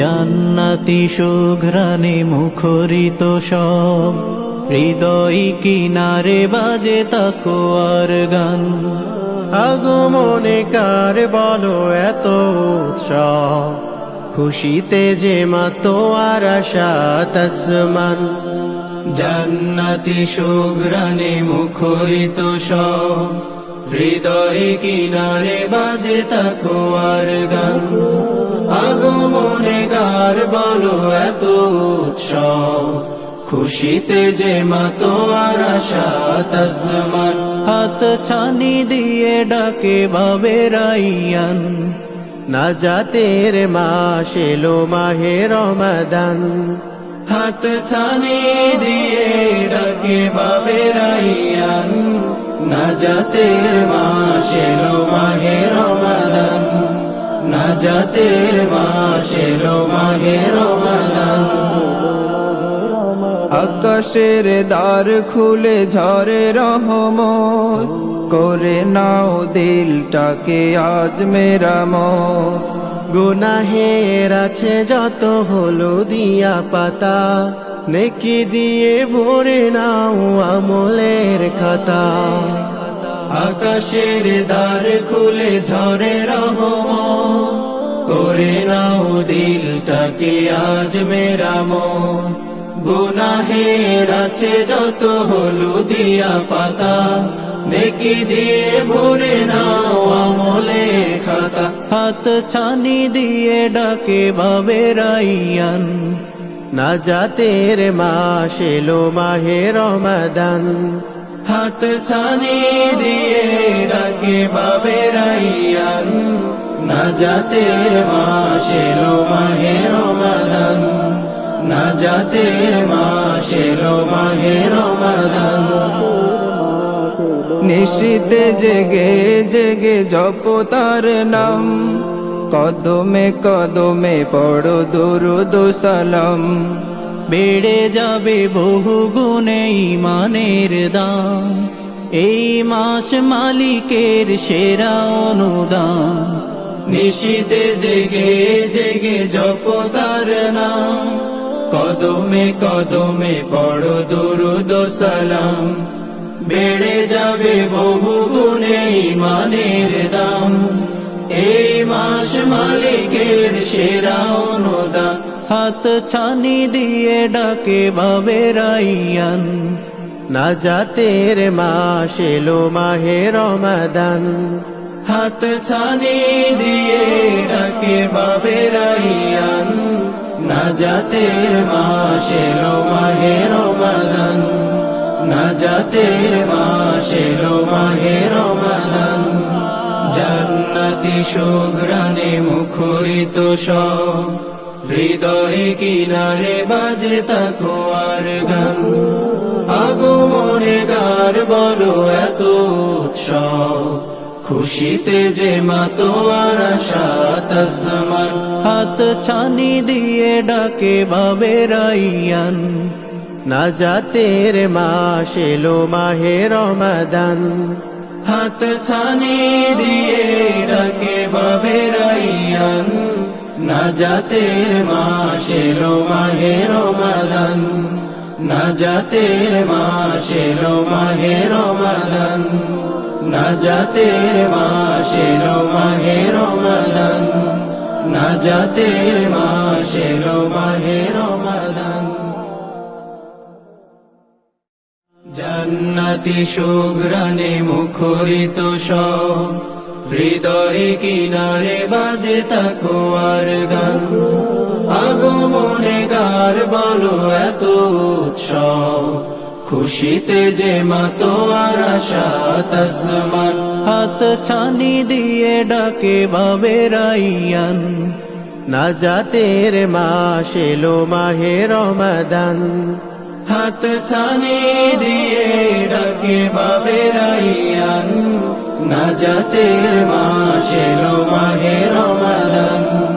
জান্নাতি সুঘ্রাণে মুখরিত সব। হৃদয় কিনারে বাজে তাকোয়ার গান। আগমনে কার বলো এত উৎসব। খুশিতে যে মাতোয়ার আশা তসমান জান্নাতি সুঘ্রাণে মুখরিত সব। হৃদয় কিনারে বাজে তাকোয়ার গান। আগমনে গার বলো এত উৎসব। খুশিতে যে মাতোয়ার আশা তসমান হাত ছানি দিয়ে ডাকে বাবে রাইয়ান। না জাতের মাস এলো মাহে রমাদান। হাত ছানি দিয়ে ডাকে বাবে রাইয়ান। না জাতের মাস এলো মাহে রমাদান না জাতের মাস এলো মাহে রমাদান। আকাশের দ্বার খুলে ঝরে রহমত। করে নাও দিলটাকে আজ মেরামত গুনাহের আছে যত হলো দিয়া পাতা। নেকি দিয়ে ভরে নাও আমলের খাতা। আকাশের দ্বার খুলে ঝরে রহম। করে নাও দিলটাকে আজ মেরামত গুনাহের আছে যত হলু দিয়া পাতা। নেকি দিয়ে ভরে নাও আমলে খাতা। হাত ছানি দিয়ে ডাকে বাবে রাইয়ান। না জাতের মাস এলো মাহে রমাদান। হাত ছানি দিয়ে ডাকে বাবে রাইয়ান। না জাতের মাস এলো মাহে রমাদান। না জাতের মাস এলো মাহে রমাদান। নিশীতে জেগে জেগে জপ তার নাম। কদমে কদমে পড়ো দুরুদ সালাম। বেড়ে যাবে বহু গুণে ইমানের দাম। এই মাস মালিকের সেরা অনুদান। নিশীতে জেগে জেগে জপ তার নাম। কদমে কদমে পড়ো দুরুদ সালাম। বেড়ে যাবে বহু গুণে ইমানের দাম। এই মাস মালিকের সেরা অনুদান। হাত ছানি দিয়ে ডাকে বাবে রাইয়ান। না জাতের মাস এলো মাহে রমাদান। হাত ছানি দিয়ে ডাকে বাবে রাইয়ান। না জাতের মাস এলো মাহে রমাদান। না জাতের মাস এলো মাহে রমাদান। জান্নাতি সুঘ্রাণে মুখরিত সব। হৃদয় কিনারে বাজে তাকোয়ার গান। আগমনে গার বলো এত উৎসব। খুশিতে যে মাতোয়ার আশা তসমান হাত ছানি দিয়ে ডাকে বাবে রাইয়ান। না জাতের মাস এলো মাহে রমাদান। হাত ছানি দিয়ে ডাকে বাবে রাইয়ান। না জাতের মাস এলো মাহে রমাদান। না জাতের মাস এলো মাহে রমাদান। না জাতের মাস এলো মাহে রমাদান। না জাতের মাস এলো মাহে রমাদান। জান্নাতি সুঘ্রাণে মুখরিত সব। হৃদয় কিনারে বাজে তাকোয়ার গান। আগমনে গার বলো এত উৎসব। খুশিতে যে মাতোয়ার আশা তসমান হাত ছানি দিয়ে ডাকে বাবে রাইয়ান। না জাতের মাস এলো মাহে হাত ছানি দিয়ে ডাকে বাবে রাইয়ান। না জাতের মাস এলো মাহে রমাদান।